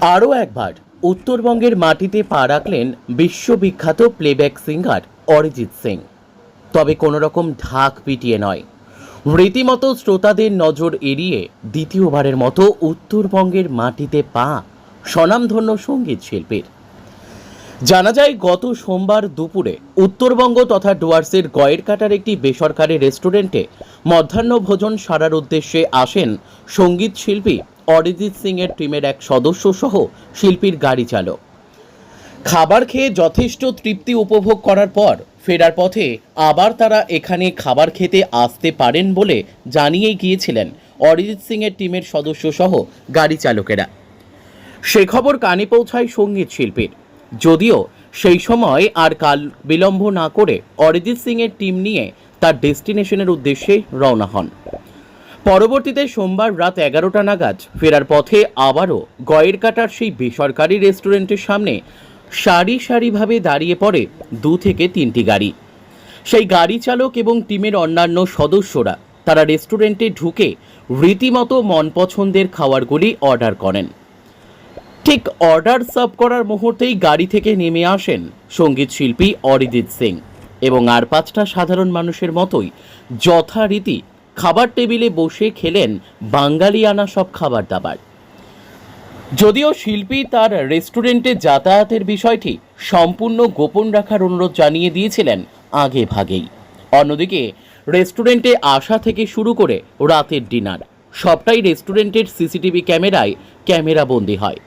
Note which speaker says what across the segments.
Speaker 1: আরও একবার, উত্তরবঙ্গের মাটিতে পা রাখলেন বিশ্ববিখ্যাত প্লেব্যাক সিঙ্গার অরিজিৎ সিং। তবে কোনো রকম ঢাক পিটিয়ে নয়। রীতিমতো শ্রোতাদের নজর এড়িয়ে দ্বিতীয়বারের মতো উত্তরবঙ্গের মাটিতে পা স্বনামধন্য সংগীত শিল্পীর। জানা যায়, গত সোমবার দুপুরে উত্তরবঙ্গ তথা ডুয়ার্সের গয়েরকাটার একটি বেসরকারি রেস্টুরেন্টে মধ্যাহ্ন ভোজন সারার উদ্দেশ্যে আসেন সংগীত শিল্পী অরিজিৎ সিং এর টিমের এক সদস্য সহ শিল্পীর গাড়ি চালক। খাবার খেয়ে যথেষ্ট তৃপ্তি উপভোগ করার পর ফেরার পথে আবার তারা এখানে খাবার খেতে আসতে পারেন বলে জানিয়ে গিয়েছিলেন অরিজিৎ সিং এর টিমের সদস্য সহ গাড়ি চালকেরা। সে খবর কানে পৌঁছায় সংগীত শিল্পীর। যদিও সেই সময় আর কাল বিলম্ব না করে অরিজিৎ সিং এর টিম নিয়ে তার ডেস্টিনেশনের উদ্দেশ্যে রওনা হন। পরবর্তীতে সোমবার রাত এগারোটা নাগাদ ফেরার পথে আবারও গয়ের কাটার সেই বেসরকারি রেস্টুরেন্টের সামনে সারি সারিভাবে দাঁড়িয়ে পড়ে দু থেকে তিনটি গাড়ি। সেই গাড়ি চালক এবং টিমের অন্যান্য সদস্যরা তারা রেস্টুরেন্টে ঢুকে রীতিমতো মন পছন্দের খাবারগুলি অর্ডার করেন। ঠিক অর্ডার সার্ভ করার মুহূর্তেই গাড়ি থেকে নেমে আসেন সংগীত শিল্পী অরিজিৎ সিং এবং আর পাঁচটা সাধারণ মানুষের মতোই যথারীতি খাবার টেবিলে বসে খেলেন বাঙালিয়ানা সব খাবার দাবার। যদিও শিল্পী তার রেস্টুরেন্টে যাতায়াতের বিষয়টি সম্পূর্ণ গোপন রাখার অনুরোধ জানিয়ে দিয়েছিলেন আগে ভাগেই। অন্যদিকে, রেস্টুরেন্টে আসা থেকে শুরু করে রাতের ডিনার, সবটাই রেস্টুরেন্টের সিসিটিভি ক্যামেরায় ক্যামেরাবন্দি হয়।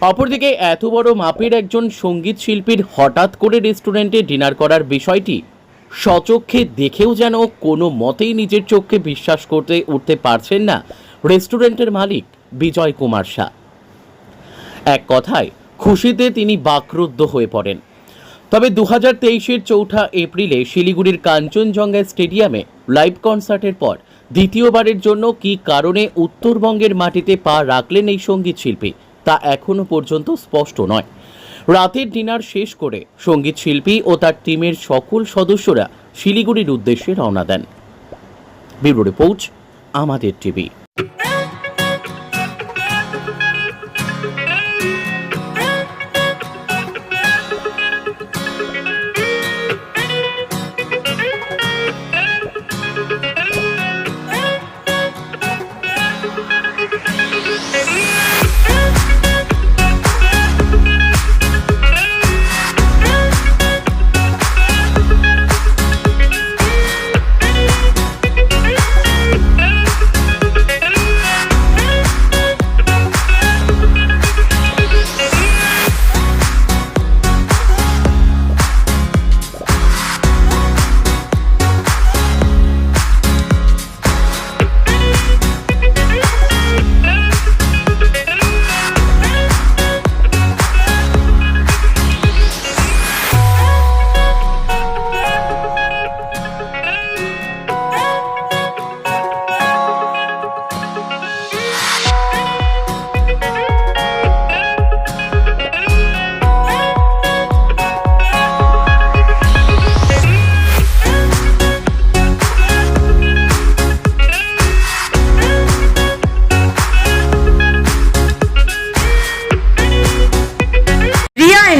Speaker 1: অপরদিকে, এত বড় মাপের একজন সংগীত শিল্পীর হঠাৎ করে রেস্টুরেন্টে ডিনার করার বিষয়টি স্বচক্ষে দেখেও যেন কোনো মতেই নিজের চোখকে বিশ্বাস করতে উঠতে পারছেন না রেস্টুরেন্টের মালিক বিজয় কুমার শাহ। এক কথায়, খুশিতে তিনি বাকরুদ্ধ হয়ে পড়েন। তবে দু হাজার তেইশের চৌঠা এপ্রিলে শিলিগুড়ির কাঞ্চনজঙ্ঘা স্টেডিয়ামে লাইভ কনসার্টের পর দ্বিতীয়বারের জন্য কী কারণে উত্তরবঙ্গের মাটিতে পা রাখলেন এই সংগীত শিল্পী, তা এখনও পর্যন্ত স্পষ্ট নয়। রাতের ডিনার শেষ করে সংগীত শিল্পী ও তার টিমের সকল সদস্যরা শিলিগুড়ির উদ্দেশ্যে রওনা দেন। ব্যুরো পৌঁছ আমাদের টিভি।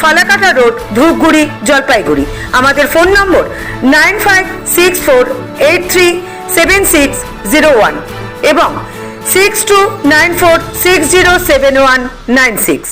Speaker 2: ফালাকাটা রোড, ধূপগুড়ি, জলপাইগুড়ি। আমাদের phone number nine five six four eight three seven six zero one এবং six two nine four six zero seven one nine six.